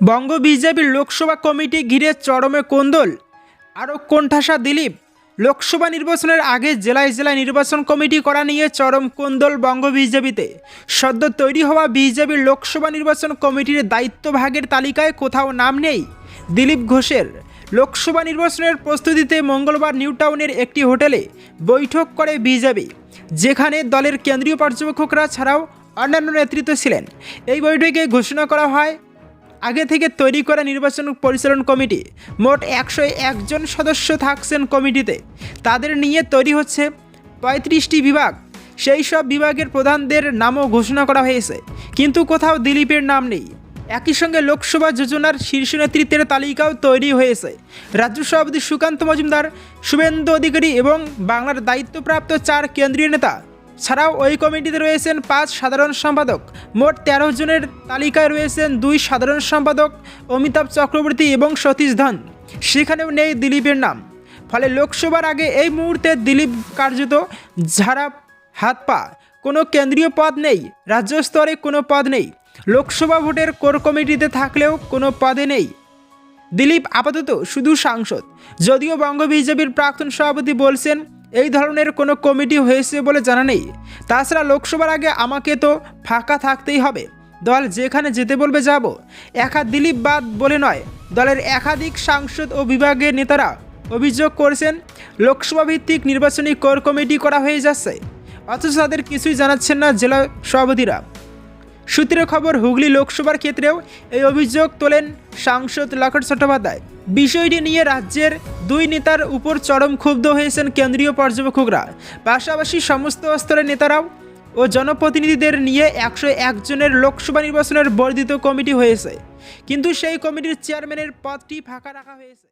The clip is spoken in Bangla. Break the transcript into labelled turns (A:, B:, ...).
A: বঙ্গ বিজেপির লোকসভা কমিটি ঘিরে চরমে কোন্দল। আরও কোণঠাসা দিলীপ, লোকসভা নির্বাচনের আগে জেলায় জেলায় নির্বাচন কমিটি করা নিয়ে চরম কোন্দল বঙ্গ বিজেপিতে। সদ্য তৈরি হওয়া বিজেপির লোকসভা নির্বাচন কমিটির দায়িত্বভাগের তালিকায় কোথাও নাম নেই। দিলীপ ঘোষের, লোকসভা নির্বাচনের প্রস্তুতিতে মঙ্গলবার নিউ টাউনের একটি হোটেলে বৈঠক করে বিজেপি, যেখানে দলের কেন্দ্রীয় পর্যবেক্ষকরা ছাড়াও অন্যান্য নেতৃত্ব ছিলেন। এই বৈঠকে ঘোষণা করা হয় আগে থেকে তৈরি করা নির্বাচন পরিচালন কমিটি মোট একশো একজন সদস্য থাকছেন কমিটিতে। তাদের নিয়ে তৈরি হচ্ছে পঁয়ত্রিশটি বিভাগ। সেই সব বিভাগের প্রধানদের নামও ঘোষণা করা হয়েছে। কিন্তু কোথাও দিলীপের নাম নেই। একই সঙ্গে লোকসভা যোজনার শীর্ষ নেতৃত্বের তালিকাও তৈরি হয়েছে। রাজ্য সভাপতি সুকান্ত মজুমদার, শুভেন্দু অধিকারী এবং বাংলার দায়িত্বপ্রাপ্ত চার কেন্দ্রীয় নেতা ছাড়াও ওই কমিটিতে রয়েছেন পাঁচ সাধারণ সম্পাদক। মোট তেরো জনের তালিকায় রয়েছেন দুই সাধারণ সম্পাদক, অমিতাভ চক্রবর্তী এবং সতীশ ধন। সেখানেও নেই দিলীপের নাম। ফলে লোকসভার আগে এই মুহূর্তে দিলীপ কার্যত ঝাড়া হাত পা। কোনো কেন্দ্রীয় পদ নেই, রাজ্য স্তরে কোনো পদ নেই। লোকসভা ভোটের কোর কমিটিতে থাকলেও কোনো পদে নেই। দিলীপ আপাতত শুধু সাংসদ। যদিও বঙ্গ বিজেপির প্রাক্তন সভাপতি বলছেন এই ধরনের কোনো কমিটি হয়েছে বলে জানা নেই। তাছাড়া লোকসভার আগে আমাকে তো ফাঁকা থাকতেই হবে। দল যেখানে যেতে বলবে যাব। একা দিলীপ বাদ বলে নয়, দলের একাধিক সাংসদ ও বিভাগের নেতারা অভিযোগ করেছেন লোকসভা ভিত্তিক নির্বাচনী কর কমিটি করা হয়ে যাচ্ছে। অথচ তাদের কিছুই জানাচ্ছেন না জেলা সভাপতিরা। সূত্রের খবর, হুগলি লোকসভার ক্ষেত্রেও এই অভিযোগ তোলেন সাংসদ লকেট চট্টোপাধ্যায়। বিষয়টি নিয়ে রাজ্যের দুই নেতার উপর চরম ক্ষুব্ধ হয়েছেন কেন্দ্রীয় পর্যবেক্ষকরা। পাশাপাশি সমস্ত স্তরের নেতারাও ও জনপ্রতিনিধিদের নিয়ে একশো একজনের লোকসভা নির্বাচনের বর্ধিত কমিটি হয়েছে। কিন্তু সেই কমিটির চেয়ারম্যানের পদটি ফাঁকা রাখা হয়েছে।